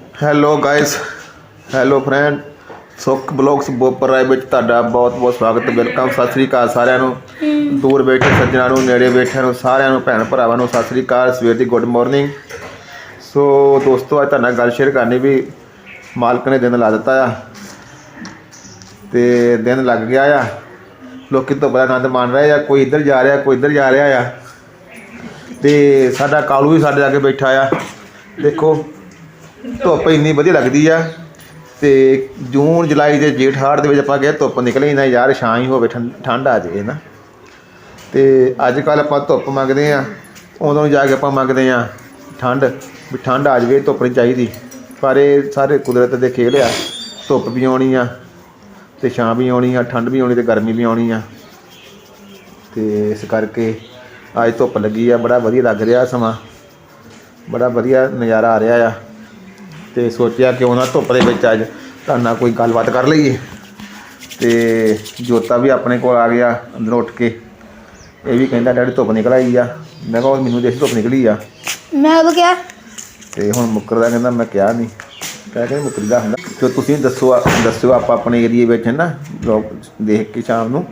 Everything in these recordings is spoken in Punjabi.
Hello guys hello friend Sukh blogs Bopparai ਵਿੱਚ ਤੁਹਾਡਾ ਬਹੁਤ ਬਹੁਤ ਸਵਾਗਤ ਵੈਲਕਮ ਸਤਿ ਸ੍ਰੀ ਅਕਾਲ ਸਾਰਿਆਂ ਨੂੰ। ਦੂਰ ਬੈਠੇ ਸੱਜਣਾਂ ਨੂੰ, ਨੇੜੇ ਬੈਠਿਆਂ ਨੂੰ, ਸਾਰਿਆਂ ਨੂੰ, ਭੈਣ ਭਰਾਵਾਂ ਨੂੰ ਸਤਿ ਸ੍ਰੀ ਅਕਾਲ। ਸਵੇਰ ਦੀ ਗੁੱਡ ਮਾਰਨਿੰਗ ਸੋ ਦੋਸਤੋ, ਅੱਜ ਤੁਹਾਡੇ ਨਾਲ ਗੱਲ ਸ਼ੇਅਰ ਕਰਨੀ ਵੀ ਮਾਲਕ ਨੇ ਦਿਨ ਲਾ ਦਿੱਤਾ ਆ। ਤੇ ਦਿਨ ਲੱਗ ਗਿਆ ਆ। ਲੋਕੀ ਤੋਂ ਬੜਾ ਆਨੰਦ ਮਾਣ ਰਹੇ ਆ। ਕੋਈ ਇੱਧਰ ਜਾ ਰਿਹਾ, ਕੋਈ ਇੱਧਰ ਜਾ ਰਿਹਾ ਆ। ਤੇ ਸਾਡਾ ਕਾਲੂ ਵੀ ਸਾਡੇ ਲਾਗੇ ਬੈਠਾ ਆ। ਦੇਖੋ ਧੁੱਪ ਇੰਨੀ ਵਧੀਆ ਲੱਗਦੀ ਆ ਤੇ ਜੂਨ, ਜੁਲਾਈ ਦੇ ਜੇਠ ਹਾੜ ਦੇ ਵਿੱਚ ਆਪਾਂ ਗਏ ਧੁੱਪ ਨਿਕਲੇ ਨਾ ਯਾਰ, ਛਾਂ ਹੀ ਹੋਵੇ, ਠੰ- ਠੰਡ ਆ ਜਾਏ ਨਾ। ਤੇ ਅੱਜ ਕੱਲ ਆਪਾਂ ਧੁੱਪ ਮੰਗਦੇ ਆ, ਉਦੋਂ ਜਾ ਕੇ ਆਪਾਂ ਮੰਗਦੇ ਆ ਠੰਡ, ਵੀ ਠੰਡ ਆ ਜਾਵੇ, ਧੁੱਪ ਨਹੀਂ ਚਾਹੀਦੀ। ਪਰ ਇਹ ਸਾਰੇ ਕੁਦਰਤ ਦੇ ਖੇਲ ਆ, ਧੁੱਪ ਵੀ ਆਉਣੀ ਆ ਤੇ ਛਾਂ ਵੀ ਆਉਣੀ ਆ, ਠੰਡ ਵੀ ਆਉਣੀ ਤੇ ਗਰਮੀ ਵੀ ਆਉਣੀ ਆ। ਤੇ ਇਸ ਕਰਕੇ ਅੱਜ ਧੁੱਪ ਲੱਗੀ ਆ, ਬੜਾ ਵਧੀਆ ਲੱਗ ਰਿਹਾ ਸਮਾਂ, ਬੜਾ ਵਧੀਆ ਨਜ਼ਾਰਾ ਆ ਰਿਹਾ ਆ। ਤੇ ਸੋਚਿਆ ਕਿ ਉਹਨਾਂ ਧੁੱਪ ਦੇ ਵਿੱਚ ਅੱਜ ਤੁਹਾਡੇ ਨਾਲ ਕੋਈ ਗੱਲਬਾਤ ਕਰ ਲਈਏ। ਤੇ ਜੋਤਾ ਵੀ ਆਪਣੇ ਕੋਲ ਆ ਗਿਆ ਅੰਦਰੋਂ ਉੱਠ ਕੇ। ਇਹ ਵੀ ਕਹਿੰਦਾ ਡੈਡੀ ਧੁੱਪ ਨਿਕਲ ਆਈ ਆ। ਮੈਂ ਕਿਹਾ ਉਹ ਮੈਨੂੰ ਦੇਖ ਧੁੱਪ ਨਿਕਲੀ ਆ। ਮੈਂ ਤਾਂ ਕਿਹਾ ਤੇ ਹੁਣ ਮੁੱਕਰਦਾ ਕਹਿੰਦਾ ਮੈਂ ਕਿਹਾ ਨਹੀਂ ਕਹਿ ਕੇ ਮੁੱਕਰਦਾ ਹੁੰਦਾ। ਜੋ ਤੁਸੀਂ ਦੱਸੋ ਦੱਸਿਓ ਆਪਾਂ ਆਪਣੇ ਏਰੀਏ ਵਿੱਚ ਹੈ ਨਾ ਲੋਕ ਦੇਖ ਕੇ ਸ਼ਾਮ ਨੂੰ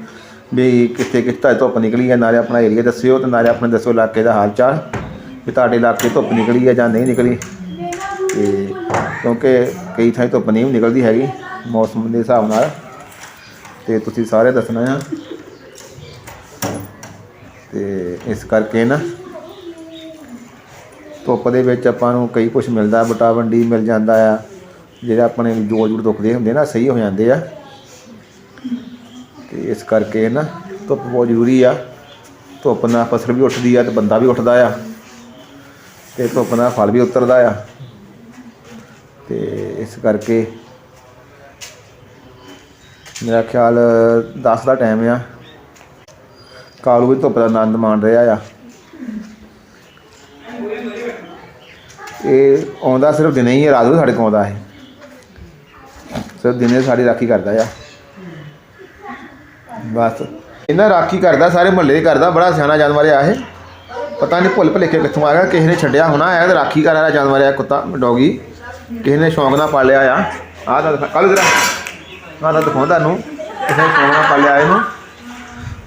ਵੀ ਕਿੱਥੇ ਕਿੱਥੇ ਧੁੱਪ ਨਿਕਲੀ ਹੈ ਨਾਲੇ ਆਪਣਾ ਏਰੀਆ ਦੱਸਿਓ ਤੇ ਨਾਲੇ ਆਪਣੇ ਦੱਸੋ ਇਲਾਕੇ ਦਾ ਹਾਲ ਚਾਲ ਵੀ ਤੁਹਾਡੇ ਇਲਾਕੇ ਧੁੱਪ ਨਿਕਲੀ ਹੈ ਜਾਂ ਨਹੀਂ ਨਿਕਲੀ। ਤੇ ਕਿਉਂਕਿ ਕਈ ਥਾਂ ਧੁੱਪ ਨਹੀਂ ਵੀ ਨਿਕਲਦੀ ਹੈਗੀ, ਮੌਸਮ ਦੇ ਹਿਸਾਬ ਨਾਲ। ਤੇ ਤੁਸੀਂ ਸਾਰੇ ਦੱਸਣਾ ਆ। ਤੇ ਇਸ ਕਰਕੇ ਨਾ, ਧੁੱਪ ਦੇ ਵਿੱਚ ਆਪਾਂ ਨੂੰ ਕਈ ਕੁਝ ਮਿਲਦਾ, ਵਿਟਾਮਿਨ ਡੀ ਮਿਲ ਜਾਂਦਾ ਆ। ਜਿਹੜੇ ਆਪਣੇ ਜੋੜ ਜੋੜ ਦੁਖਦੇ ਹੁੰਦੇ ਨਾ, ਸਹੀ ਹੋ ਜਾਂਦੇ ਆ। ਤੇ ਇਸ ਕਰਕੇ ਨਾ, ਧੁੱਪ ਬਹੁਤ ਜ਼ਰੂਰੀ ਆ। ਧੁੱਪ ਨਾਲ ਫਸਲ ਵੀ ਉੱਠਦੀ ਆ ਤੇ ਬੰਦਾ ਵੀ ਉੱਠਦਾ ਆ। ਤੇ ਧੁੱਪ ਨਾਲ ਫਲ ਵੀ ਉਤਰਦਾ ਆ। ਤੇ ਇਸ ਕਰਕੇ ਮੇਰਾ ਖਿਆਲ 10 ਦਾ ਟਾਈਮ ਆ। ਕਾਲੂ ਵੀ ਧੁੱਪ ਦਾ ਆਨੰਦ ਮਾਣ ਰਿਹਾ ਆ। ਇਹ ਆਉਂਦਾ ਸਿਰਫ ਦਿਨੇ ਹੀ ਹੈ ਰਾਤ ਨੂੰ ਸਾਡੇ ਕੋਲ ਆਉਂਦਾ ਹੈ ਸਿਰਫ ਦਿਨੇ ਸਾਡੀ ਰਾਖੀ ਕਰਦਾ ਆ। ਬਸ। ਇਹਨਾਂ ਰਾਖੀ ਕਰਦਾ, ਸਾਰੇ ਮਹੱਲੇ ਕਰਦਾ, ਬੜਾ ਸਿਆਣਾ ਜਾਨਵਰ ਆ ਇਹ। ਪਤਾ ਨਹੀਂ ਭੁੱਲ ਭੁਲੇਖੇ ਕਿੱਥੋਂ ਆ ਗਿਆ, ਕਿਸੇ ਨੇ ਛੱਡਿਆ ਹੋਣਾ ਆ ਤੇ ਰਾਖੀ ਕਰਨ ਵਾਲਾ ਜਾਨਵਰ ਆ ਕੁੱਤਾ, ਡੌਗੀ। ਕਿਸੇ ਨੇ ਸ਼ੌਂਕ ਨਾਲ ਪਾਲਿਆ ਆ? ਆਹ ਤਾਂ ਕੱਲ ਜਰਾ ਆਹ ਤਾਂ ਦਿਖਾਉਂਦਾ ਤੁਹਾਨੂੰ। ਕਿਸੇ ਨੇ ਸ਼ੌਂਕ ਨਾਲ ਪਾਲਿਆ ਇਹਨੂੰ।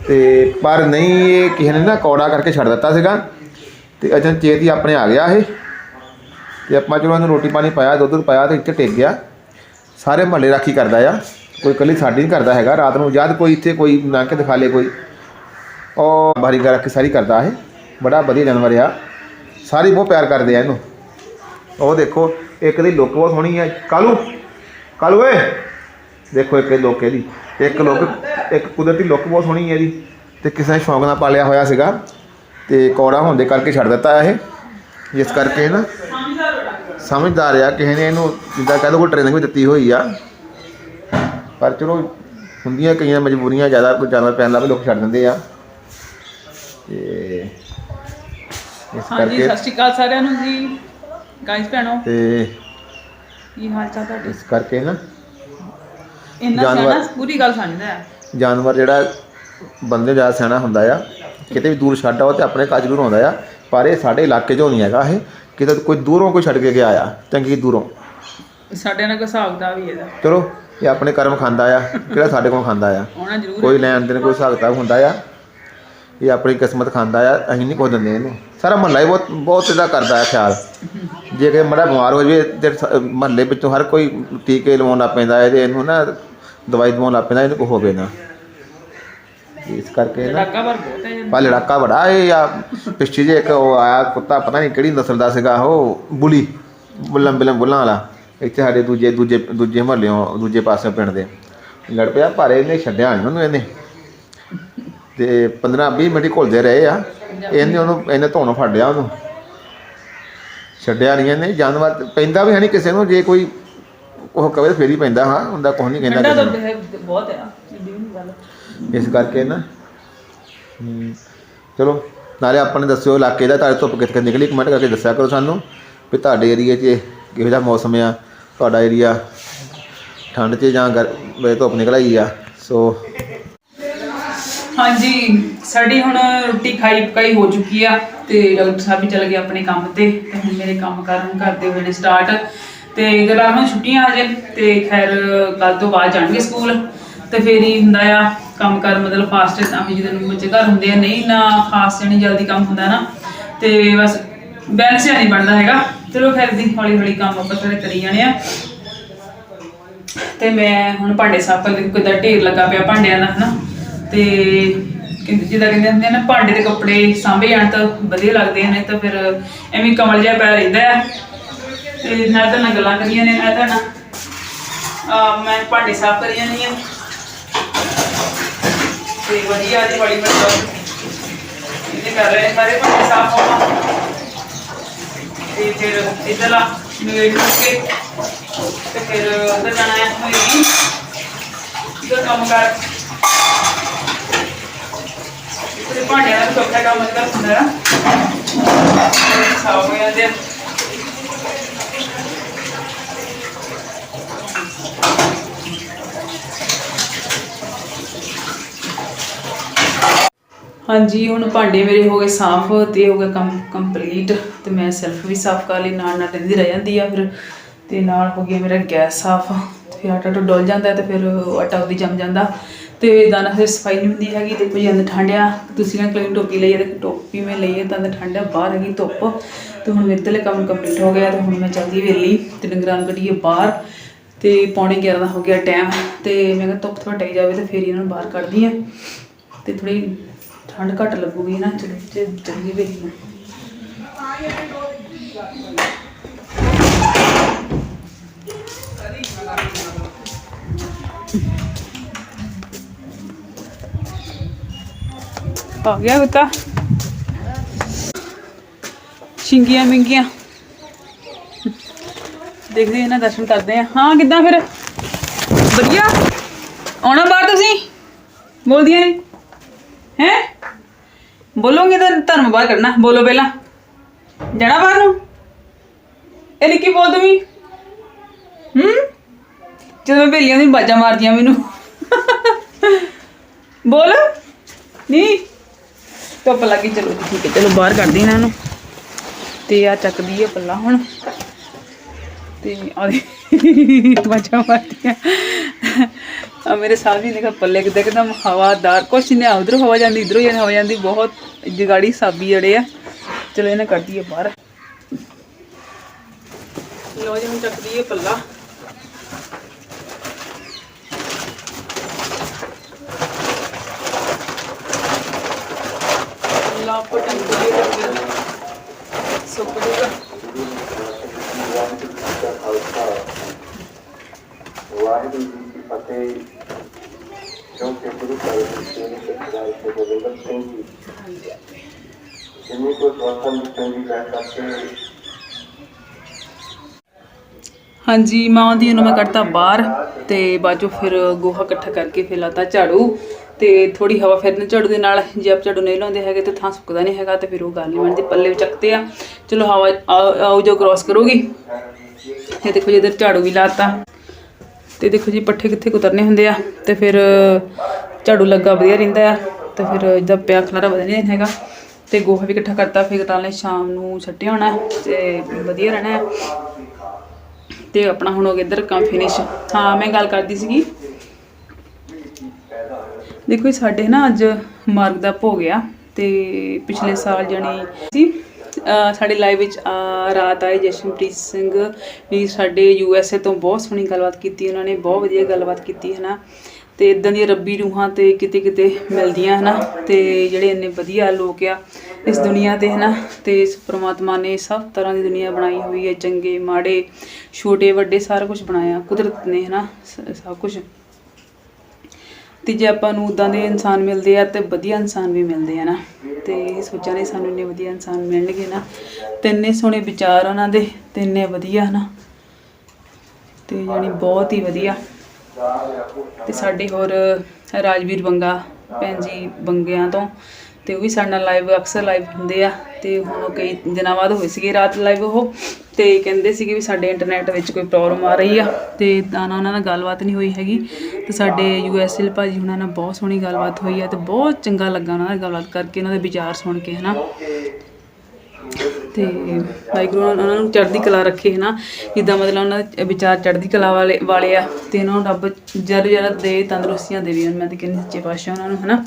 ਤੇ ਪਰ ਨਹੀਂ, ਇਹ ਕਿਸੇ ਨੇ ਨਾ ਕੌੜਾ ਕਰਕੇ ਛੱਡ ਦਿੱਤਾ ਸੀਗਾ। ਤੇ ਅਜਨ ਚੇਤ ਹੀ ਆਪਣੇ ਆ ਗਿਆ ਇਹ। ਤੇ ਆਪਾਂ ਚਲੋ ਇਹਨੂੰ ਰੋਟੀ ਪਾਣੀ ਪਾਇਆ, ਦੁੱਧ ਦੁੱਧ ਪਾਇਆ ਤੇ ਇੱਥੇ ਟਿਕ ਗਿਆ। ਸਾਰੇ ਮਹੱਲੇ ਰਾਖੀ ਕਰਦਾ ਆ। ਕੋਈ ਕੱਲੀ ਸਾਡੀ ਨਹੀਂ ਕਰਦਾ ਹੈਗਾ। ਰਾਤ ਨੂੰ ਜਦ ਕੋਈ ਇੱਥੇ ਕੋਈ ਨਾ ਕੇ ਦਿਖਾ ਲੇ ਕੋਈ। ਉਹ ਬਾਰੀ ਗਾ ਰੱਖ ਸਾਰੀ ਕਰਦਾ ਇਹ। ਬੜਾ ਵਧੀਆ ਜਾਨਵਰ ਆ। ਸਾਰੇ ਬਹੁਤ ਪਿਆਰ ਕਰਦੇ ਆ ਇਹਨੂੰ। ਉਹ ਦੇਖੋ ਇੱਕ ਦੀ ਲੁੱਕ ਬਹੁਤ ਸੋਹਣੀ ਆ। ਕਾਲੂ ਕਾਲੂ ਏ ਦੇਖੋ ਇੱਕ ਲੁੱਕ ਇਹਦੀ। ਇੱਕ ਲੁੱਕ ਇੱਕ ਕੁਦਰਤੀ ਲੁੱਕ ਬਹੁਤ ਸੋਹਣੀ ਹੈ ਇਹਦੀ। ਤੇ ਕਿਸੇ ਨੇ ਸ਼ੌਂਕ ਨਾਲ ਪਾਲਿਆ ਹੋਇਆ ਸੀਗਾ। ਤੇ ਕੌੜਾ ਹੋਣ ਦੇ ਕਰਕੇ ਛੱਡ ਦਿੱਤਾ ਇਹ। ਜਿਸ ਕਰਕੇ ਨਾ ਸਮਝਦਾਰ ਆ ਕਿਸੇ ਨੇ ਇਹਨੂੰ ਜਿੱਦਾਂ ਕਹਿ ਦੋ ਕੋਈ ਟ੍ਰੇਨਿੰਗ ਵੀ ਦਿੱਤੀ ਹੋਈ ਆ। ਪਰ ਚਲੋ ਹੁੰਦੀਆਂ ਕਈਆਂ ਮਜਬੂਰੀਆਂ ਜ਼ਿਆਦਾ ਕੋਈ ਜਾਨਵਰ ਪੈਣ ਲੱਗ ਪਏ ਲੋਕ ਛੱਡ ਦਿੰਦੇ ਆ। ਤੇ ਇਸ ਹਾਂਜੀ ਕਰਕੇ ਸਤਿ ਸ਼੍ਰੀ ਅਕਾਲ ਸਾਰਿਆਂ ਨੂੰ ਜੀ। ਗਾਇਸ ਭੈਣੋ। ਤੇ ਕੀ ਹਾਲ ਚਾਲ ਤੁਹਾਡੇ? ਇਸ ਕਰਕੇ ਨਾ ਇੰਨਾ ਜਾਨਵਰ- ਸਿਆਣਾ ਪੂਰੀ ਗੱਲ ਸਮਝਦਾ ਹੈ। ਜਾਨਵਰ ਜਿਹੜਾ ਬੰਦੇ ਜ਼ਿਆਦਾ ਸਿਆਣਾ ਹੁੰਦਾ ਆ ਕਿਤੇ ਵੀ ਦੂਰ ਛੱਡ ਆਓ ਤੇ ਆਪਣੇ ਘਰ ਜ਼ਰੂਰ ਆਉਂਦਾ ਆ ਪਰ ਇਹ ਸਾਡੇ ਇਲਾਕੇ 'ਚੋਂ ਨਹੀਂ ਹੈਗਾ ਇਹ। ਕਿਤੇ ਕੋਈ ਦੂਰੋਂ ਕੋਈ ਛੱਡ ਕੇ ਗਿਆ ਆ ਚੰਗੀ ਦੂਰੋਂ। ਸਾਡੇ ਨਾਲ ਕੋਈ ਹਿਸਾਬ ਦਾ ਵੀ ਇਹਦਾ। ਚਲੋ ਇਹ ਆਪਣੇ ਕਰਮ ਖਾਂਦਾ ਆ ਕਿਹੜਾ ਸਾਡੇ ਕੋਲ ਖਾਂਦਾ ਆ। ਆਉਣਾ ਜ਼ਰੂਰ ਕੋਈ ਲੈਣ ਦੇਣ ਕੋਈ ਹਿਸਾਬ ਕਿਤਾਬ ਹੁੰਦਾ ਆ ਇਹ ਆਪਣੀ ਕਿਸਮਤ ਖਾਂਦਾ ਆ ਅਸੀਂ ਨਹੀਂ ਕੁਝ ਦਿੰਦੇ ਇਹਨੂੰ। ਸਾਰਾ ਮਹੱਲਾ ਹੀ ਬਹੁਤ ਬਹੁਤ ਇਹਦਾ ਕਰਦਾ ਆ ਖਿਆਲ। ਜੇ ਕਿ ਮੜਾ ਬਿਮਾਰ ਹੋ ਜਾਵੇ ਤੇ ਮਹੱਲੇ ਵਿੱਚੋਂ ਹਰ ਕੋਈ ਟੀਕੇ ਲਵਾਉਣ ਲੱਗ ਪੈਂਦਾ ਇਹਦੇ ਇਹਨੂੰ ਨਾ ਦਵਾਈ ਦਵਾਉਣ ਲੱਗ ਪੈਂਦਾ ਇਹਨੂੰ ਕੋ ਹੋਵੇ ਨਾ। ਇਸ ਕਰਕੇ ਨਾ ਪਰ ਬਹੁਤ ਹੈ ਪਾ ਲੜਾਕਾ ਬੜਾ ਇਹ ਆ ਪਿੱਛੇ ਜੇ ਇੱਕ ਉਹ ਆਇਆ ਕੁੱਤਾ ਪਤਾ ਨਹੀਂ ਕਿਹੜੀ ਨਸਲ ਦਾ ਸੀਗਾ ਉਹ ਬੁਲੀ ਬੁੱਲਮ ਬਿਲਮ ਬੁੱਲਾਂ ਵਾਲਾ। ਇੱਥੇ ਸਾਡੇ ਦੂਜੇ ਦੂਜੇ ਦੂਜੇ ਮਹੱਲਿਓਂ ਦੂਜੇ ਪਾਸੇ ਪਿੰਡ ਦੇ। ਲੜ ਪਿਆ ਪਰ ਇਹਨੇ ਛੱਡਿਆ ਨਹੀਂ ਉਹਨੂੰ ਇਹਨੇ। ਤੇ 15 20 ਮਿੰਟ ਘੁਲਦੇ ਰਹੇ ਆ। ਇਹਨੇ ਉਹਨੂੰ ਇਹਨੇ ਧੋਣੋਂ ਫੜ ਲਿਆ ਉਹਨੂੰ। ਛੱਡਿਆ ਨਹੀਂ ਇਹਨੇ ਜਾਨਵਰ ਪੈਂਦਾ ਵੀ ਹੈ ਨਹੀਂ ਕਿਸੇ ਨੂੰ ਜੇ ਕੋਈ ਉਹ ਕਵੇ ਫੇਰ ਪੈਂਦਾ ਹਾਂ ਹੁੰਦਾ ਕੁਛ ਨਹੀਂ ਕਹਿੰਦਾ ਠੰਡਾ ਤਾਂ ਬਹੁਤ ਹੈ ਇਸ ਕਰਕੇ ਨਾ ਚਲੋ ਨਾਲੇ ਆਪਾਂ ਨੇ ਦੱਸਿਓ ਇਲਾਕੇ ਦਾ ਤੁਹਾਡੇ ਧੁੱਪ ਕਿੱਥੇ ਨਿਕਲੀ ਕਮੈਂਟ ਕਰਕੇ ਦੱਸਿਆ ਕਰੋ ਸਾਨੂੰ ਵੀ ਤੁਹਾਡੇ ਏਰੀਏ 'ਚ ਕਿਹੋ ਜਿਹਾ ਮੌਸਮ ਆ ਤੁਹਾਡਾ ਏਰੀਆ ਠੰਡ 'ਚ ਜਾਂ ਗਰ ਵੇ ਧੁੱਪ ਨਿਕਲ ਆਈ ਆ ਸੋ ਹਾਂਜੀ ਸਾਡੀ ਹੁਣ ਰੋਟੀ ਖਾਈ ਪਕਾਈ ਹੋ ਚੁੱਕੀ ਆ। ਤੇ ਡਾਕਟਰ ਸਾਹਿਬ ਵੀ ਚਲੇ ਗਏ ਆਪਣੇ ਕੰਮ ਤੇ ਤੇ ਹੁਣ ਮੇਰੇ ਕੰਮ ਕਰਨ ਕਰਦੇ ਹੋਏ ਨੇ ਸਟਾਰਟ ਤੇ ਗਲਾ ਹੁਣ ਛੁੱਟੀਆਂ ਹਜੇ, ਤੇ ਖੈਰ ਕੱਲ ਤੋਂ ਬਾਅਦ ਜਾਣਗੇ ਸਕੂਲ। ਤੇ ਫੇਰ ਹੀ ਹੁੰਦਾ ਆ, ਕੰਮ ਕਰ ਮਤਲਬ ਫਾਸਟ ਆਵੇਂ ਜਦੋਂ ਬੱਚੇ ਘਰ ਹੁੰਦੇ ਆ, ਨਹੀਂ ਨਾ ਖਾਸ ਜਾਨੀ ਜਲਦੀ ਕੰਮ ਹੁੰਦਾ ਨਾ, ਤੇ ਬਸ ਬੈਲੈਂਸ ਨਹੀਂ ਬਣਦਾ ਹੈਗਾ। ਚਲੋ ਖੈਰ ਦੀ ਹੌਲੀ ਹੌਲੀ ਕੰਮ ਆਪਾਂ ਸਾਰੇ ਕਰੀ ਜਾਣੇ ਆ। ਤੇ ਮੈਂ ਹੁਣ ਭਾਂਡੇ ਸਾਫ਼ ਕਰਦੇ ਕਿਦਾਂ ਢੇਰ ਲੱਗਾ ਪਿਆ ਭਾਂਡਿਆਂ ਦਾ, ਹਨਾ। ਤੇ ਕਹਿੰਦੇ ਜਿੱਦਾਂ ਕਹਿੰਦੇ ਹੁੰਦੇ ਆ ਨਾ, ਭਾਂਡੇ ਦੇ ਕੱਪੜੇ ਸਾਂਭੇ ਜਾਣ ਤਾਂ ਵਧੀਆ ਲੱਗਦੇ ਨੇ ਤਾਂ ਫਿਰ ਐਵੇਂ ਕਮਲ ਜਿਹਾ ਪੈ ਰਹਿੰਦਾ ਆ। ਤੇ ਨਾਲ ਤਾਂ ਨਾਲ ਗੱਲਾਂ ਕਰੀਆਂ ਨੇ, ਮੈਂ ਤਾਂ ਨਾ ਮੈਂ ਭਾਂਡੇ ਸਾਫ਼ ਕਰੀ ਜਾਂਦੀ ਤੇ ਵਧੀਆ ਦੀ ਬੜੀ ਮਤਲਬ ਇਹਨੇ ਕਰ ਰਹੇ ਨੇ ਸਾਰੇ ਭਾਂਡੇ ਸਾਫ਼ ਹੋਣਾ। ਤੇ ਫਿਰ ਇਧਰਲਾ ਨਿਵੇੜ ਕੇ ਤੇ ਫਿਰ ਅੰਦਰ ਜਾਣਾ ਹੈ ਹੋਈ ਇਧਰ ਕੰਮ ਕਰ। ਤੇ ਭਾਂਡਿਆਂ ਦਾ ਵੀ ਚੌਥਾ ਕੰਮ ਜਿਹੜਾ ਹੁੰਦਾ ਹੈ ਸਾਫ਼ ਹੋ ਜਾਂਦੇ ਹਾਂਜੀ, ਹੁਣ ਭਾਂਡੇ ਮੇਰੇ ਹੋ ਗਏ ਸਾਫ਼ ਤੇ ਹੋ ਗਿਆ ਕੰਮ ਕੰਪਲੀਟ ਤੇ ਮੈਂ ਸੈਲਫ ਵੀ ਸਾਫ਼ ਕਰ ਲਈ, ਨਾਲ ਨਾਲ ਰਹਿੰਦੀ ਰਹਿ ਜਾਂਦੀ ਆ ਫਿਰ। ਤੇ ਨਾਲ ਹੋ ਗਿਆ ਮੇਰਾ ਗੈਸ ਸਾਫ਼, ਤੇ ਆਟਾ ਟੋ ਡੁੱਲ ਜਾਂਦਾ ਤੇ ਫਿਰ ਉਹ ਆਟਾ ਉਹਦੀ ਜੰਮ ਜਾਂਦਾ। ਤੇ ਦਾਣਾ ਫਿਰ ਸਫ਼ਾਈ ਨਹੀਂ ਹੁੰਦੀ ਹੈਗੀ ਤੇ ਕੋਈ ਅੰਦਰ ਠੰਡਿਆ, ਤੁਸੀਂ ਨਾ ਕਲੀਨ ਟੋਪੀ ਲਈ ਹੈ ਟੋਪੀ ਮੈਂ ਲਈ ਹੈ ਤਾਂ ਅੰਦਰ ਠੰਡਿਆ, ਬਾਹਰ ਹੈਗੀ ਧੁੱਪ, ਤੇ ਹੁਣ ਮੇਰੇ ਤੇ ਕੰਮ ਕੰਪਲੀਟ ਹੋ ਗਿਆ ਤੇ ਹੁਣ ਮੈਂ ਚੱਲਦੀ ਵੇਲੀ ਤੇ ਡੰਗਰਾਂ ਨੂੰ ਕੱਢੀਏ ਬਾਹਰ ਤੇ ਪੌਣੇ 11 ਦਾ ਹੋ ਗਿਆ ਟਾਈਮ ਤੇ ਮੈਂ ਕਿਹਾ ਧੁੱਪ ਥੋੜਾ ਟਈ ਜਾਵੇ ਤੇ ਫਿਰ ਇਹਨਾਂ ਨੂੰ ਬਾਹਰ ਕੱਢਦੀ ਆ ਤੇ ਥੋੜੀ ਠੰਡ ਘੱਟ ਲੱਗੂਗੀ ਨਾ, ਚਲੋ ਤੇ ਚੱਲੀਏ ਵੇਲੀ ਨੂੰ ਆ ਗਿਆ ਬਤਾ ਸ਼ਿੰਗੀਆਂ ਮਿੰਗੀਆਂ ਦੇਖਦੇ ਹਾਂ ਇਹਨਾਂ ਦਰਸ਼ਨ ਕਰਦੇ ਆ। ਹਾਂ, ਕਿੱਦਾਂ ਫਿਰ? ਵਧੀਆ। ਆਉਣਾ ਬਾਹਰ ਤੁਸੀਂ? ਬੋਲਦੀਆਂ ਨਹੀਂ ਹੈ? ਬੋਲੋਗੇ ਤਾਂ ਧਰਮ ਬਾਹਰ ਕਰਨਾ ਬੋਲੋ ਪਹਿਲਾਂ। ਜਾਣਾ ਬਾਹਰ ਨੂੰ? ਇਹ ਨਿੱਕੀ ਬੋਲ ਤੂੰ ਵੀ। ਹੂੰ? ਜਦੋਂ ਮੈਂ ਭੇਲੀਆਂ ਦੀ ਬਾਜਾਂ ਮਾਰਦੀਆਂ ਮੈਨੂੰ। ਬੋਲ। ਨਹੀਂ ਧੁੱਪ ਲੱਗੀ ਚਲੋ ਠੀਕ ਹੈ, ਚਲੋ ਬਾਹਰ ਕੱਢਦੀ ਇਹਨਾਂ। ਨੂੰ ਤੇ ਆ ਚੱਕਦੀ ਹੈ ਪੱਲਾ ਹੁਣ। ਤੇ ਆ ਬਾਜਾਂ ਮਾਰਦੀਆਂ ਆ ਮੇਰੇ ਸਾਹਮਣੇ ਦੇਖਾ, ਪੱਲੇ ਕਿਤੇ ਇੱਕਦਮ ਹਵਾਦਾਰ ਕੁਛ ਨਹੀਂ ਉਧਰੋਂ ਹਵਾ ਜਾਂਦੀ, ਇਧਰੋਂ ਜਾਂਦੀ ਹਵਾ ਜਾਂਦੀ, ਬਹੁਤ ਜਗਾੜੀ ਸਾਬੀ ਜੜੇ ਆ। ਚਲੋ ਇਹਨਾਂ ਕੱਢਦੀ ਹੈ ਬਾਹਰ। ਲੋ ਜੀ, ਹੁਣ ਚੱਕਦੀ ਹੈ ਪੱਲਾ ਲਾ ਪਟਨ ਦੀ ਡੰਗਰ ਸੁੱਕ ਜੂਗਾ ਵਾਹਿਗੁਰੂ ਜੀ ਕੀ ਫਤਿਹ ਜੋ ਕਿ ਗੁਰੂ ਸਾਹਿਬ ਜੀ ਨੇ ਸਿਖਾਇਆ ਕਿ ਗੋਬਿੰਦ ਸਿੰਘ ਜੀ ਜਿਨ੍ਹਾਂ ਕੋ ਦਵਾਖਾਨ ਵਿੱਚ ਚੰਗੀ ਗੱਲ ਕਰਕੇ ਹਾਂਜੀ, ਮਾਂ ਦੀ ਉਹਨੂੰ ਮੈਂ ਕੱਢਤਾ ਬਾਹਰ ਤੇ ਬਾਅਦ ਫਿਰ ਗੋਹਾ ਇਕੱਠਾ ਕਰਕੇ ਫਿਰ ਲਾਤਾ ਝਾੜੂ। ਤੇ ਥੋੜੀ ਹਵਾ ਫਿਰਨ ਝਾੜੂ ਦੇ ਨਾਲ ਜੇ ਆਪ ਝਾੜੂ ਨਹੀਂ ਲਾਉਂਦੇ ਹੈਗੇ ਤੇ ਥਾਂ ਸੁੱਕਦਾ ਨਹੀਂ ਹੈਗਾ ਤੇ ਫਿਰ ਉਹ ਗੱਲ ਨਹੀਂ ਬਣਦੀ, ਪੱਲੇ ਵੀ ਚੱਕਦੇ ਆ। ਚਲੋ ਹਵਾ ਆਓ ਆਓ ਜੋ ਕ੍ਰਾਸ ਕਰੂਗੀ। ਇਹ ਦੇਖੋ ਜੀ ਇਧਰ ਝਾੜੂ ਵੀ ਲਾਤਾ। ਤੇ ਦੇਖੋ ਜੀ ਪੱਠੇ ਕਿੱਥੇ ਕੁਤਰਨੇ ਹੁੰਦੇ ਆ। ਤੇ ਫਿਰ ਝਾੜੂ ਲੱਗਾ ਵਧੀਆ ਰਹਿੰਦਾ ਆ। ਤੇ ਫਿਰ ਜਿੱਦਾਂ ਪਿਆ ਖਲਾਰਾ ਵਧੀਆ ਨਹੀਂ ਹੈਗਾ। ਤੇ ਗੋਹਾ ਵੀ ਇਕੱਠਾ ਕਰਤਾ, ਫਿਰ ਨਾਲੇ ਸ਼ਾਮ ਨੂੰ ਛੱਟਿਆ ਹੋਣਾ ਤੇ ਵਧੀਆ ਰਹਿਣਾ ਹੈ। ਤੇ ਆਪਣਾ ਹੁਣ ਹੋ ਗਿਆ ਇੱਧਰ ਕੰਮ ਫਿਨਿਸ਼ ਹਾਂ, ਮੈਂ ਗੱਲ ਕਰਦੀ ਸੀਗੀ। ਦੇਖੋ ਜੀ, ਸਾਡੇ ਨਾ ਅੱਜ ਮਾਰਗ ਦਾ ਭੋਗ ਆ ਤੇ ਪਿਛਲੇ ਸਾਲ ਜਾਣੀ ਸੀ ਸਾਡੇ ਲਾਈਵ ਵਿੱਚ, ਅਹ ਰਾਤ ਆਏ ਜਸ਼ਨਪ੍ਰੀਤ ਸਿੰਘ ਵੀ ਸਾਡੇ ਯੂ ਐਸ ਏ ਤੋਂ ਬਹੁਤ ਸੋਹਣੀ ਗੱਲਬਾਤ ਕੀਤੀ, ਉਹਨਾਂ ਨੇ ਬਹੁਤ ਵਧੀਆ ਗੱਲਬਾਤ ਕੀਤੀ ਹੈ ਨਾ ਤੇ ਇਦਾਂ ਦੀਆਂ ਰੱਬੀ ਰੂਹਾਂ ਤੇ ਕਿਤੇ ਕਿਤੇ ਮਿਲਦੀਆਂ, ਹਨਾ। ਤੇ ਜਿਹੜੇ ਇੰਨੇ ਵਧੀਆ ਲੋਕ ਆ ਇਸ ਦੁਨੀਆ ਤੇ, ਹਨਾ। ਤੇ ਇਸ ਪ੍ਰਮਾਤਮਾ ਨੇ ਸਭ ਤਰ੍ਹਾਂ ਦੀ ਦੁਨੀਆ ਬਣਾਈ ਹੋਈ ਹੈ, ਚੰਗੇ, ਮਾੜੇ, ਛੋਟੇ, ਵੱਡੇ, ਸਾਰਾ ਕੁਝ ਬਣਾਇਆ, ਕੁਦਰਤ ਨੇ, ਹਨਾ, ਸ- ਸਭ ਕੁਝ ਤੇ ਜੇ ਆਪਾਂ ਨੂੰ ਉਦਾਂ ਦੇ ਇਨਸਾਨ ਮਿਲਦੇ ਆ ਤੇ ਵਧੀਆ ਇਨਸਾਨ ਵੀ ਮਿਲਦੇ ਆ ਨਾ, ਤੇ ਇਹ ਸੋਚਾਂ ਨੇ ਸਾਨੂੰ ਇੰਨੇ ਵਧੀਆ ਇਨਸਾਨ ਮਿਲਣਗੇ ਨਾ, ਤੇ ਇੰਨੇ ਸੋਹਣੇ ਵਿਚਾਰ ਉਹਨਾਂ ਦੇ, ਤੇ ਇੰਨੇ ਵਧੀਆ ਨਾ ਤੇ ਜਾਨੀ ਬਹੁਤ ਹੀ ਵਧੀਆ। ਤੇ ਸਾਡੇ ਹੋਰ ਰਾਜਵੀਰ ਬੰਗਾ ਭੈਣ ਜੀ ਬੰਗਿਆਂ ਤੋਂ ਤੇ ਉਹ ਵੀ ਸਾਡੇ ਨਾਲ ਲਾਈਵ ਅਕਸਰ ਲਾਈਵ ਹੁੰਦੇ ਆ। ਤੇ ਹੁਣ ਉਹ ਕਈ ਦਿਨਾਂ ਬਾਅਦ ਹੋਏ ਸੀਗੇ ਰਾਤ ਲਾਈਵ ਉਹ। ਤੇ ਕਹਿੰਦੇ ਸੀਗੇ ਵੀ ਸਾਡੇ ਇੰਟਰਨੈਟ ਵਿੱਚ ਕੋਈ ਪ੍ਰੋਬਲਮ ਆ ਰਹੀ ਆ। ਤੇ ਤਾਂ ਨਾ ਉਹਨਾਂ ਨਾਲ ਗੱਲਬਾਤ ਨਹੀਂ ਹੋਈ ਹੈਗੀ। ਤੇ ਸਾਡੇ ਯੂਐਸਐਲ ਭਾਜੀ ਉਹਨਾਂ ਨਾਲ ਬਹੁਤ ਸੋਹਣੀ ਗੱਲਬਾਤ ਹੋਈ ਆ ਤੇ ਬਹੁਤ ਚੰਗਾ ਲੱਗਾ ਉਹਨਾਂ ਨਾਲ ਗੱਲਬਾਤ ਕਰਕੇ, ਉਹਨਾਂ ਦੇ ਵਿਚਾਰ ਸੁਣ ਕੇ, ਹਨਾ। ਤੇ ਵਾਹਿਗੁਰੂ ਉਹਨਾਂ ਨੂੰ ਚੜ੍ਹਦੀ ਕਲਾ ਰੱਖੇ ਹਨਾ, ਜਿੱਦਾਂ ਮਤਲਬ ਉਹਨਾਂ ਦੇ ਵਿਚਾਰ ਚੜ੍ਹਦੀ ਕਲਾ ਵਾਲੇ ਵਾਲੇ ਆ, ਤੇ ਉਹਨਾਂ ਨੂੰ ਰੱਬ ਜਰ ਜਰ ਦੇ ਤੰਦਰੁਸਤੀਆਂ ਦੇਵੇ, ਮੈਂ ਤੇ ਕਹਿੰਦੀ ਸੱਚੇ ਪਾਤਸ਼ਾਹ ਉਹਨਾਂ ਨੂੰ ਹਨਾ।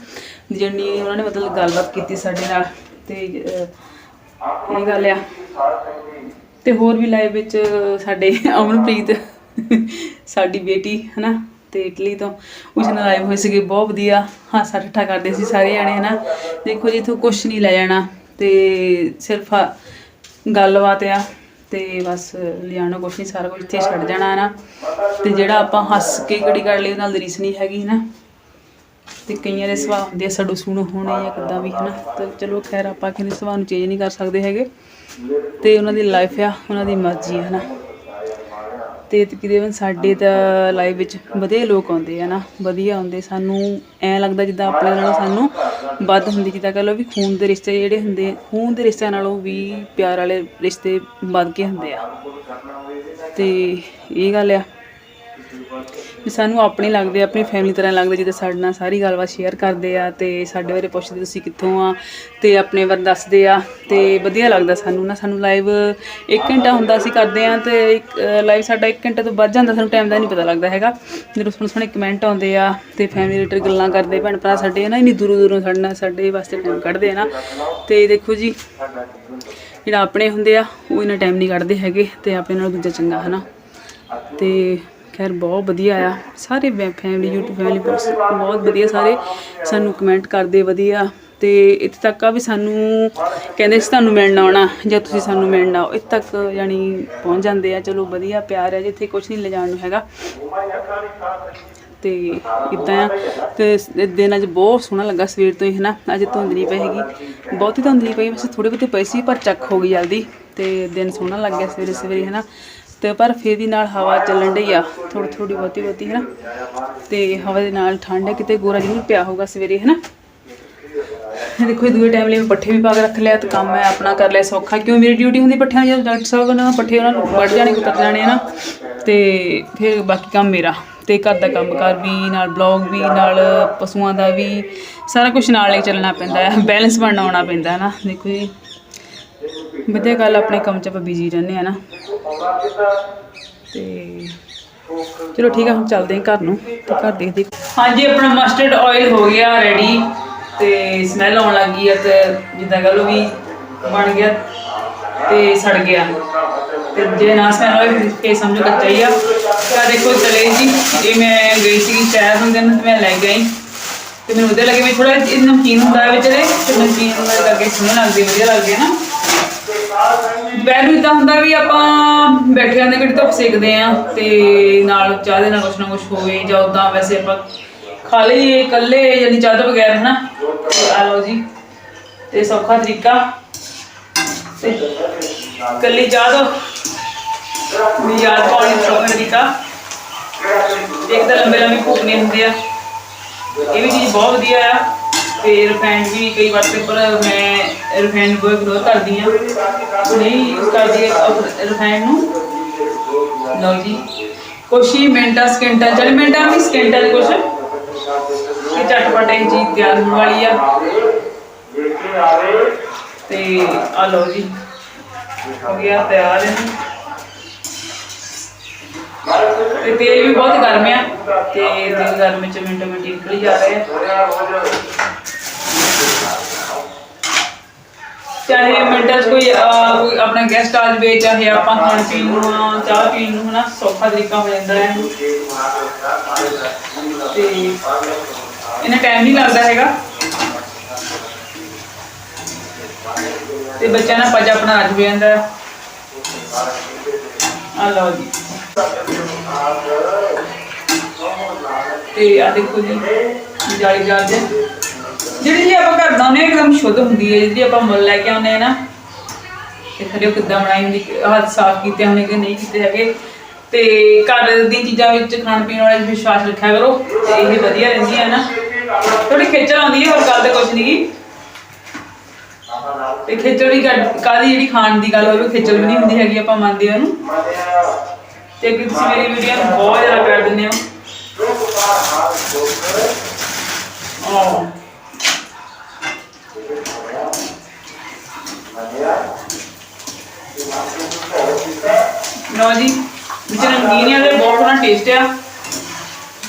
ਜਿੰਨੀ ਉਹਨਾਂ ਨੇ ਮਤਲਬ ਗੱਲਬਾਤ ਕੀਤੀ ਸਾਡੇ ਨਾਲ, ਤੇ ਇਹ ਗੱਲ ਆ। ਤੇ ਹੋਰ ਵੀ ਲਾਈਵ ਵਿੱਚ ਸਾਡੇ ਅਮਨਪ੍ਰੀਤ, ਸਾਡੀ ਬੇਟੀ ਹਨਾ, ਤੇ ਇਟਲੀ ਤੋਂ, ਉਸ ਨਾਲ ਆਏ ਹੋਏ ਸੀਗੇ, ਬਹੁਤ ਵਧੀਆ ਹਾਸਾ ਠੱਠਾ ਕਰਦੇ ਸੀ ਸਾਰੇ ਜਾਣੇ ਹਨਾ। ਦੇਖੋ ਜੀ, ਇਥੋਂ ਕੁਝ ਨਹੀਂ ਲੈ ਜਾਣਾ, ਤੇ ਸਿਰਫ ਗੱਲਬਾਤ ਆ ਤੇ ਬਸ ਲਿਆਣਾ ਕੁਛ ਨਹੀਂ ਸਾਰਾ ਕੁਝ ਇੱਥੇ ਛੱਡ ਜਾਣਾ ਹੈ ਨਾ। ਤੇ ਜਿਹੜਾ ਆਪਾਂ ਹੱਸ ਕੇ ਘੜੀ ਕਰ ਲਈ, ਉਹਦੇ ਨਾਲ ਰੀਸ ਨਹੀਂ ਹੈਗੀ ਨਾ। ਤੇ ਕਈਆਂ ਦੇ ਸੁਭਾਅ ਹੁੰਦੇ ਆ ਸੜੂ ਸੁਣੂ ਹੋਣੇ ਜਾਂ ਕਿੱਦਾਂ ਵੀ, ਹਨਾ। ਤੇ ਚਲੋ ਖੈਰ, ਆਪਾਂ ਕਿਸੇ ਸੁਭਾਅ ਨੂੰ ਚੇਂਜ ਨਹੀਂ ਕਰ ਸਕਦੇ ਹੈਗੇ। ਤੇ ਉਹਨਾਂ ਦੀ ਲਾਈਫ ਆ, ਉਹਨਾਂ ਦੀ ਮਰਜ਼ੀ ਹੈ ਨਾ ਤੇ ਤਕਰੀਬਨ ਸਾਡੇ ਤਾਂ ਲਾਈਵ ਵਿੱਚ ਵਧੀਆ ਲੋਕ ਆਉਂਦੇ ਆ ਨਾ, ਵਧੀਆ ਆਉਂਦੇ। ਸਾਨੂੰ ਐ ਲੱਗਦਾ ਜਿੱਦਾਂ ਆਪਣੇ ਨਾਲੋਂ ਸਾਨੂੰ ਵੱਧ ਹੁੰਦੀ, ਜਿੱਦਾਂ ਕਹ ਲਓ ਵੀ ਖੂਨ ਦੇ ਰਿਸ਼ਤੇ ਜਿਹੜੇ ਹੁੰਦੇ, ਖੂਨ ਦੇ ਰਿਸ਼ਤਿਆਂ ਨਾਲੋਂ ਵੀ ਪਿਆਰ ਵਾਲੇ ਰਿਸ਼ਤੇ ਵੱਧ ਕੇ ਹੁੰਦੇ ਆ। ਤੇ ਇਹ ਗੱਲ ਆ। ਵੀ ਸਾਨੂੰ ਆਪਣੇ ਲੱਗਦੇ ਆ, ਆਪਣੀ ਫੈਮਿਲੀ ਤਰ੍ਹਾਂ ਲੱਗਦੇ ਜਿੱਦਾਂ ਸਾਡੇ ਨਾਲ ਸਾਰੀ ਗੱਲਬਾਤ ਸ਼ੇਅਰ ਕਰਦੇ ਆ ਤੇ ਸਾਡੇ ਬਾਰੇ ਪੁੱਛਦੇ ਤੁਸੀਂ ਕਿੱਥੋਂ ਆ ਤੇ ਆਪਣੇ ਬਾਰੇ ਦੱਸਦੇ ਆ ਤੇ ਵਧੀਆ ਲੱਗਦਾ ਸਾਨੂੰ ਨਾ ਸਾਨੂੰ ਲਾਈਵ 1 ਘੰਟਾ ਹੁੰਦਾ ਅਸੀਂ ਕਰਦੇ ਆ ਤੇ ਲਾਈਵ ਸਾਡਾ 1 ਘੰਟੇ ਤੋਂ ਵੱਧ ਜਾਂਦਾ ਸਾਨੂੰ ਟਾਈਮ ਦਾ ਨਹੀਂ ਪਤਾ ਲੱਗਦਾ ਹੈਗਾ। ਜਦੋਂ ਸੋਹਣੇ ਸੋਹਣੇ ਕਮੈਂਟ ਆਉਂਦੇ ਆ ਤੇ ਫੈਮਿਲੀ ਰਿਲੇਟਡ ਗੱਲਾਂ ਕਰਦੇ ਭੈਣ ਭਰਾ ਸਾਡੇ ਨਾ ਇੰਨੀ ਦੂਰੋਂ ਦੂਰੋਂ ਸਾਡੇ ਨਾਲ ਸਾਡੇ ਵਾਸਤੇ ਟਾਈਮ ਕੱਢਦੇ ਆ ਨਾ। ਤੇ ਦੇਖੋ ਜੀ ਜਿਹੜਾ ਆਪਣੇ ਹੁੰਦੇ ਆ ਉਹ ਇਹਨਾਂ ਟਾਈਮ ਨਹੀਂ ਕੱਢਦੇ ਹੈਗੇ ਤੇ ਆਪਣੇ ਨਾਲ ਦੂਜਾ ਚੰਗਾ ਹਨਾ। ਤੇ ਖੈਰ, ਬਹੁਤ ਵਧੀਆ ਆ। ਸਾਰੇ ਫੈਮਿਲੀ YouTube ਫੈਮਿਲੀ ਬਹੁਤ ਵਧੀਆ ਸਾਰੇ ਸਾਨੂੰ ਕਮੈਂਟ ਕਰਦੇ ਵਧੀਆ। ਤੇ ਇੱਥੇ ਤੱਕ ਆ ਵੀ ਸਾਨੂੰ ਕਹਿੰਦੇ ਸੀ ਤੁਹਾਨੂੰ ਮਿਲਣ ਆਉਣਾ, ਜਾਂ ਤੁਸੀਂ ਸਾਨੂੰ ਮਿਲਣ ਆਓ। ਇੱਥੇ ਤੱਕ ਯਾਨੀ ਪਹੁੰਚ ਜਾਂਦੇ ਆ। ਚਲੋ ਵਧੀਆ ਪਿਆਰ ਆ, ਜਿੱਥੇ ਕੁਝ ਨਹੀਂ ਲਿਜਾਣ ਨੂੰ ਹੈਗਾ। ਤੇ ਇਦਾਂ ਆ। ਤੇ ਦਿਨ ਅੱਜ ਬਹੁਤ ਸੋਹਣਾ ਲੱਗਾ ਸਵੇਰ ਤੋਂ ਹੀ, ਹਨਾ? ਅੱਜ ਧੁੰਦ ਨਹੀਂ ਪਈ ਹੈਗੀ। ਬਹੁਤੀ ਧੁੰਦ ਨਹੀਂ ਪਈ। ਵੈਸੇ ਥੋੜੀ ਬਹੁਤੇ ਪਈ ਸੀ, ਪਰ ਚੱਕ ਹੋ ਗਈ ਜਲਦੀ। ਤੇ ਦਿਨ ਸੋਹਣਾ ਲੱਗ ਗਿਆ ਸਵੇਰੇ ਸਵੇਰੇ ਹਨਾ? ਤੇ ਪਰ ਫਿਰ ਦੀ ਨਾਲ ਹਵਾ ਚੱਲਣ ਡਈ ਆ ਥੋੜੀ ਥੋੜੀ ਬਹੁਤੀ ਬਹੁਤੀ ਹੈ ਨਾ ਤੇ ਹਵਾ ਦੇ ਨਾਲ ਠੰਡ ਹੈ ਕਿਤੇ ਗੋਰਾ ਜ਼ਰੂਰ ਪਿਆ ਹੋਊਗਾ ਸਵੇਰੇ ਹੈ ਨਾ ਦੇਖੋ, ਇਹ ਦੂਏ ਟਾਈਮ ਲਈ ਮੈਂ ਪੱਠੇ ਵੀ ਪਾ ਕੇ ਰੱਖ ਲਿਆ, ਤੇ ਕੰਮ ਮੈਂ ਆਪਣਾ ਕਰ ਲਿਆ ਸੌਖਾ। ਕਿਉਂ ਮੇਰੀ ਡਿਊਟੀ ਹੁੰਦੀ ਪੱਠਿਆਂ ਦੀ ਜਦੋਂ ਡਾਕਟਰ ਸਾਹਿਬ ਨੇ ਪੱਠੇ, ਉਹਨਾਂ ਨੂੰ ਵੱਢ ਜਾਣੇ, ਕੁਤਰ ਜਾਣੇ ਹੈ ਨਾ ਤੇ ਫਿਰ ਬਾਕੀ ਕੰਮ ਮੇਰਾ। ਤੇ ਘਰ ਦਾ ਕੰਮ ਕਰ ਵੀ, ਨਾਲ ਬਲੌਗ ਵੀ, ਨਾਲ ਪਸ਼ੂਆਂ ਦਾ ਵੀ, ਸਾਰਾ ਕੁਝ ਨਾਲ ਹੀ ਚੱਲਣਾ ਪੈਂਦਾ ਹੈ ਬੈਲੈਂਸ ਬਣਾਉਣਾ ਪੈਂਦਾ ਹੈ ਨਾ ਦੇਖੋ ਜੀ। ਵਧੀਆ ਗੱਲ, ਆਪਣੇ ਕੰਮ 'ਚ ਆਪਾਂ ਬਿਜ਼ੀ ਰਹਿੰਦੇ ਆ ਨਾ। ਤੇ ਚਲੋ ਠੀਕ ਆ, ਹੁਣ ਚੱਲਦੇ ਹਾਂ ਘਰ ਨੂੰ ਤੇ ਘਰ ਦੇਖਦੇ ਹਾਂਜੀ, ਆਪਣਾ ਮਸਟਰਡ ਆਇਲ ਹੋ ਗਿਆ ਰੈਡੀ ਤੇ ਸਮੈਲ ਆਉਣ ਲੱਗੀ ਆ ਤੇ ਜਿੱਦਾਂ ਕਹ ਲਓ ਵੀ ਬਣ ਗਿਆ ਤੇ ਸੜ ਗਿਆ। ਤੇ ਜੇ ਨਾ ਸਮੈਲ ਹੋਏ ਫੇ ਸਮਝੋ ਕੱਚਾ ਹੀ ਆ। ਤਾਂ ਦੇਖੋ ਚਲੇ ਜੀ, ਇਹ ਮੈਂ ਗਈ ਸੀ ਸ਼ਹਿਰ ਹੁੰਦੇ ਨੇ ਤੇ ਮੈਂ ਲੈ ਗਈ ਤੇ ਮੈਨੂੰ ਉਹਦੇ ਲੱਗੇ ਵੀ ਥੋੜਾ ਨਮਕੀਨ ਹੁੰਦਾ ਵਿੱਚ ਦੇ, ਤੇ ਨਮਕੀਨ ਦਾ ਕਰਕੇ ਸੋਹਣੇ ਲੱਗਦੇ ਵਧੀਆ ਲੱਗਦੇ ਨਾ। ਦੁਪਹਿਰ ਇਦਾਂ ਹੁੰਦਾ ਵੀ ਆਪਾਂ ਬੈਠੇ ਜਾਂਦੇ ਘੜੀ ਧੁੱਪ ਸੇਕਦੇ ਆ ਤੇ ਨਾਲ ਚਾਹ ਦੇ ਨਾਲ ਕੁਛ ਨਾ ਕੁਛ ਹੋਵੇ ਜਾਂ ਉਦਾਂ ਵੈਸੇ ਆਪਾਂ ਖਾ ਲਈਏ ਇਕੱਲੇ ਯਾਨੀ ਚਾਹ ਤੋਂ ਬਗੈਰ, ਹਨਾ? ਤੇ ਆ ਲਓ ਜੀ। ਤੇ ਸੌਖਾ ਤਰੀਕਾ। ਤੇ ਇਕੱਲੀ ਚਾਹ ਤੋਂ ਵੀ ਯਾਦ ਪਾਉਣੀ ਦਾ ਸੌਖਾ ਤਰੀਕਾ। ਇੱਕ ਤਾਂ ਲੰਬੇ ਲੰਬੇ ਭੁਗਨੇ ਹੁੰਦੇ ਆ। ਇਹ ਵੀ ਚੀਜ਼ ਬਹੁਤ ਵਧੀਆ ਆ। ਤੇ ਰਿਫਾਈਂਡ ਵੀ ਕਈ ਵਾਰ ਤੇ ਮੈਂ ਰਿਫਾਈਂਡ ਕੋਈ ਵਿਰੋਧ ਕਰਦੀ ਆ ਨਹੀਂ ਕਰਦੀ ਰਿਫਾਈਂਡ ਨੂੰ। ਲਓ ਜੀ। ਕੁਛ ਹੀ ਮਿੰਟਾਂ, ਸਕਿੰਟਾਂ, ਚਾਲੀ ਮਿੰਟਾਂ ਵੀ ਸਕਿੰਟਾਂ ਦੇ ਕੁਛ। ਇਹ ਝਟਪਟ ਇਹ ਚੀਜ਼ ਤਿਆਰ ਹੋਣ ਵਾਲੀ ਆ। ਤੇ ਆ ਲਓ ਜੀ। ਹੋ ਗਿਆ ਤਿਆਰ ਹੈ ਤੇ ਤੇਲ ਵੀ ਬਹੁਤ ਗਰਮ ਆ ਤੇ ਤੇਲ ਗਰਮ ਚ ਮਿੰਟੋ ਮਿੰਟ ਨਿਕਲ ਜਾ ਰਿਹਾ ਚਾਹੇ ਮਿੰਟਾਂ 'ਚ ਕੋਈ ਆਪਣਾ ਗੈਸਟ ਆ ਜਾਵੇ, ਚਾਹੇ ਆਪਾਂ ਖਾਣ ਪੀਣ ਨੂੰ ਚਾਹ ਪੀਣ ਨੂੰ, ਹਨਾ, ਸੌਖਾ ਤਰੀਕਾ ਹੋ ਜਾਂਦਾ ਹੈ। ਤੇ ਇਹਨਾਂ ਟਾਈਮ ਨਹੀਂ ਲੱਗਦਾ ਹੈਗਾ। ਤੇ ਬੱਚਿਆਂ ਨਾਲ ਪਜ ਆਪਣਾ ਅੱਜ ਵੀ ਜਾਂਦਾ ਆ ਲਓ ਜੀ। ਤੇ ਆ ਦੇਖੋ ਜੀ ਜਾਲੀ ਜਾਲ ਦੇ ਜਿਹੜੀ ਜੀ ਆਪਾਂ ਘਰ ਬਣਾਉਂਦੇ ਇੱਕਦਮ ਸ਼ੁੱਧ ਹੁੰਦੀ ਹੈ। ਜਿਹੜੀ ਆਪਾਂ ਮੁੱਲ ਲੈ ਕੇ ਆਉਂਦੇ ਆ ਨਾ, ਤੇ ਖਰੇ ਕਿੱਦਾਂ ਬਣਾਈ ਹੁੰਦੀ, ਹੱਥ ਸਾਫ਼ ਕੀਤੇ ਹੋਣੇ ਕਿ ਨਹੀਂ ਕੀਤੇ ਹੈਗੇ। ਤੇ ਘਰ ਦੀ ਚੀਜ਼ਾਂ ਵਿੱਚ ਖਾਣ ਪੀਣ ਵਾਲੇ ਵਿਸ਼ਵਾਸ ਰੱਖਿਆ ਕਰੋ, ਤੇ ਇਹ ਵਧੀਆ ਰਹਿੰਦੀ ਹੈ ਨਾ। ਥੋੜੀ ਖੇਚਲ ਆਉਂਦੀ ਹੈ, ਹੋਰ ਗੱਲ ਤਾਂ ਕੁਝ ਨਹੀਂ ਤੇ ਖੇਚਲ ਵੀ ਕਾਦੀ ਜਿਹੜੀ ਖਾਣ ਦੀ ਗੱਲ ਹੋਵੇ ਖੇਚਲ ਵੀ ਨਹੀਂ ਹੁੰਦੀ ਹੈਗੀ, ਆਪਾਂ ਮੰਨਦੇ ਹਾਂ ਉਹਨੂੰ। ਤੇ ਅੱਗੇ ਤੁਸੀਂ ਮੇਰੀ ਵੀਡੀਓ ਨੂੰ ਬਹੁਤ ਜ਼ਿਆਦਾ ਪਿਆਰ ਦਿੰਦੇ ਹੋ। ਲਓ ਜੀ, ਵਿੱਚ ਰੰਗੀਨ ਆ ਤੇ ਬਹੁਤ ਸੋਹਣਾ ਟੇਸਟ ਆ।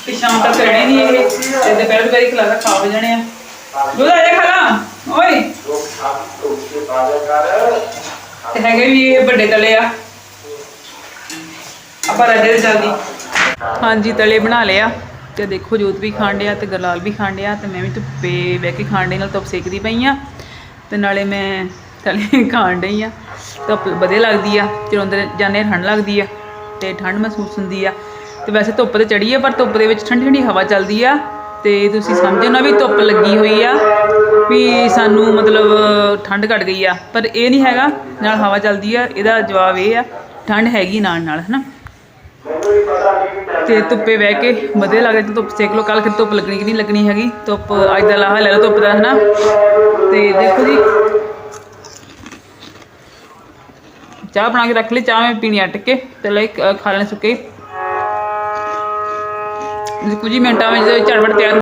ਤੇ ਸ਼ਾਮ ਤੱਕ ਰਹਿਣੇ ਨਹੀਂ ਇਹ ਤੇ ਦੁਪਹਿਰ ਦੁਪਹਿਰ ਖਿਲਾ ਖਾ ਹੋ ਜਾਣੇ ਆ। ਦੁੱਧ ਆ ਜਾ ਖਾ ਲਾ। ਓਏ। ਤੇ ਹੈਗੇ ਵੀ ਇਹ ਵੱਡੇ ਤਲੇ ਆ। ਆਪਾਂ ਰੱਜੇ ਦੇ ਜਲਦੀ। ਹਾਂਜੀ, ਤਲੇ ਬਣਾ ਲਿਆ ਤੇ ਦੇਖੋ ਜੋਤ ਵੀ ਖਾਣ ਡਿਆ ਤੇ ਗਰਲਾਲ ਵੀ ਖਾਣ ਡਿਆ ਤੇ ਮੈਂ ਵੀ ਧੁੱਪੇ ਬਹਿ ਕੇ ਖਾਣ ਡਈ ਨਾਲ ਧੁੱਪ ਸੇਕਦੀ ਪਈ ਆ ਤੇ ਨਾਲੇ ਮੈਂ ਤਲੇ ਖਾਣ ਡਈ ਆ। ਧੁੱਪ ਵਧੀਆ ਲੱਗਦੀ ਆ, ਜਦੋਂ ਅੰਦਰ ਜਾਂਦੇ ਠੰਡ ਲੱਗਦੀ ਆ ਤੇ ਠੰਡ ਮਹਿਸੂਸ ਹੁੰਦੀ ਆ। ਤੇ ਵੈਸੇ ਧੁੱਪ ਤੇ ਚੜੀ ਆ, ਪਰ ਧੁੱਪ ਦੇ ਵਿੱਚ ਠੰਡੀ ਠੰਡੀ ਹਵਾ ਚੱਲਦੀ ਆ ਤੇ ਤੁਸੀਂ ਸਮਝੋ ਨਾ ਵੀ ਧੁੱਪ ਲੱਗੀ ਹੋਈ ਆ ਵੀ ਸਾਨੂੰ ਮਤਲਬ ਠੰਡ ਘਟ ਗਈ ਆ। ਪਰ ਇਹ ਨਹੀਂ ਹੈਗਾ, ਨਾਲ ਹਵਾ ਚੱਲਦੀ ਆ, ਇਹਦਾ ਜਵਾਬ ਇਹ ਆ, ਠੰਡ ਹੈਗੀ ਨਾਲ ਨਾਲ, ਹਨਾ? ਤੇ ਧੁੱਪੇ ਬਹਿ ਕੇ ਵਧੀਆ ਲੱਗਦਾ ਤੇ ਧੁੱਪ ਸੇਕ ਲੋ ਕੱਲ ਫਿਰ ਧੁੱਪ ਲੱਗਣੀ ਕਿ ਨਹੀਂ ਲੱਗਣੀ ਹੈਗੀ? ਧੁੱਪ ਅੱਜ ਦਾ ਲਾਹਾ ਲੈ ਲਓ ਧੁੱਪ ਦਾ, ਹਨਾ? ਤੇ ਦੇਖੋ ਜੀ। ਚਾਹ ਬਣਾ ਕੇ ਰੱਖ ਲਈ, ਚਾਹ ਮੈਂ ਪੀਣੀ ਅਟ ਕੇ ਤੇ ਲੈ ਖਾ ਲੈਣੇ ਸੁੱਕੇ ਕੁਝ ਹੀ ਮਿੰਟਾਂ ਵਿੱਚ ਝੜਵੜ ਤਿਆਰ